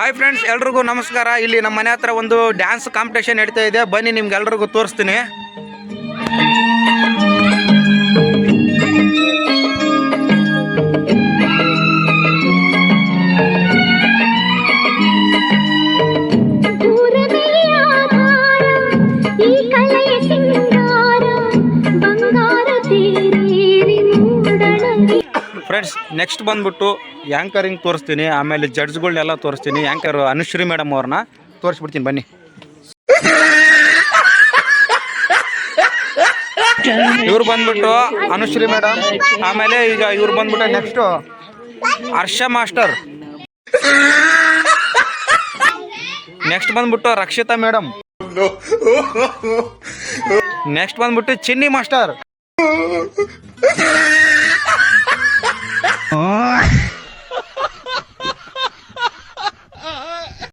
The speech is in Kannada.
ಹಾಯ್ ಫ್ರೆಂಡ್ಸ್ ಎಲ್ರಿಗೂ ನಮಸ್ಕಾರ. ಇಲ್ಲಿ ನಮ್ಮ ಮನೆ ಹತ್ರ ಒಂದು ಡ್ಯಾನ್ಸ್ ಕಾಂಪಿಟೇಷನ್ ನಡೀತಾ ಇದೆ. ಬನ್ನಿ ನಿಮ್ಗೆ ಎಲ್ರಿಗೂ ತೋರಿಸ್ತೀನಿ ಬಂಗಾರ ಫ್ರೆಂಡ್ಸ್ ನೆಕ್ಸ್ಟ್ ಬಂದ್ಬಿಟ್ಟು ಆ್ಯಂಕರಿಂಗ್ ತೋರಿಸ್ತೀನಿ, ಆಮೇಲೆ ಜಡ್ಜ್ಗಳನ್ನೆಲ್ಲ ತೋರಿಸ್ತೀನಿ. ಆ್ಯಂಕರ್ ಅನುಶ್ರೀ ಮೇಡಮ್ ಅವ್ರನ್ನ ತೋರಿಸ್ಬಿಡ್ತೀನಿ, ಬನ್ನಿ. ಇವ್ರು ಬಂದ್ಬಿಟ್ಟು ಅನುಶ್ರೀ ಮೇಡಮ್ ಆಮೇಲೆ ಈಗ ಇವ್ರು ಬಂದ್ಬಿಟ್ಟು ನೆಕ್ಸ್ಟು ಹರ್ಷ ಮಾಸ್ಟರ್. ನೆಕ್ಸ್ಟ್ ಬಂದ್ಬಿಟ್ಟು ರಕ್ಷಿತಾ ಮೇಡಮ್ ನೆಕ್ಸ್ಟ್ ಬಂದ್ಬಿಟ್ಟು ಚಿನ್ನಿ ಮಾಸ್ಟರ್. 啊